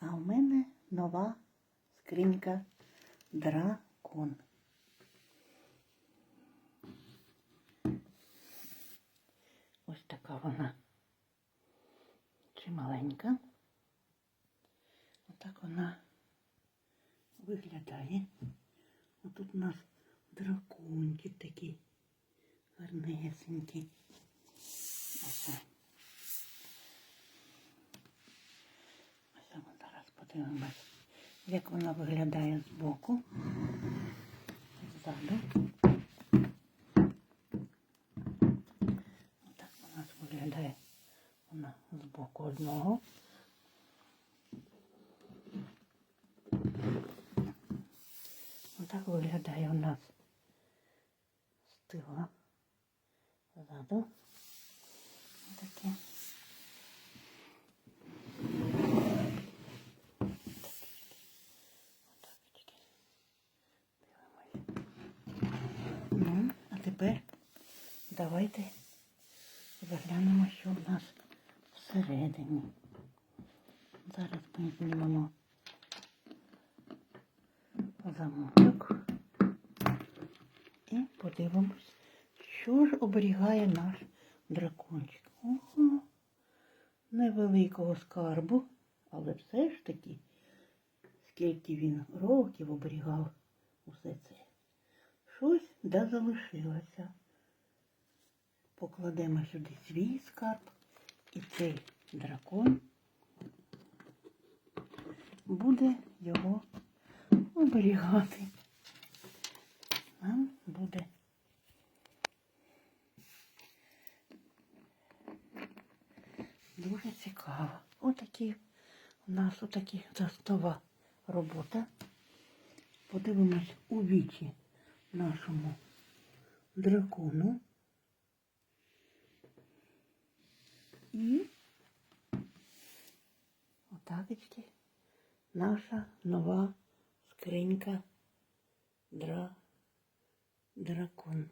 А в мене нова скринька дракон. Ось така вона чималенька. Отак вона виглядає. Отут у нас дракончик такий гарнесенький. Ось. Ось ми зараз подивимось, як вона виглядає збоку. Ззаду. Отак у нас виглядає вона з боку одного. Отак виглядає у нас з тила. Ззаду. Отаке. Отак. Дивимось. Ну, а тепер давайте заглянемо, що в нас всередині. Зараз ми знімемо замочок і подивимось, що ж оберігає наш дракончик. Ого, невеликого скарбу, але все ж таки, скільки він років оберігав усе це. Щось де залишилося. Покладемо сюди свій скарб і цей дракон буде його оберігати. Нам буде дуже цікаво. Отакі у нас отакі застова робота. Подивимось у вічі нашому дракону. І отакочки наша нова скринька дра... дракон.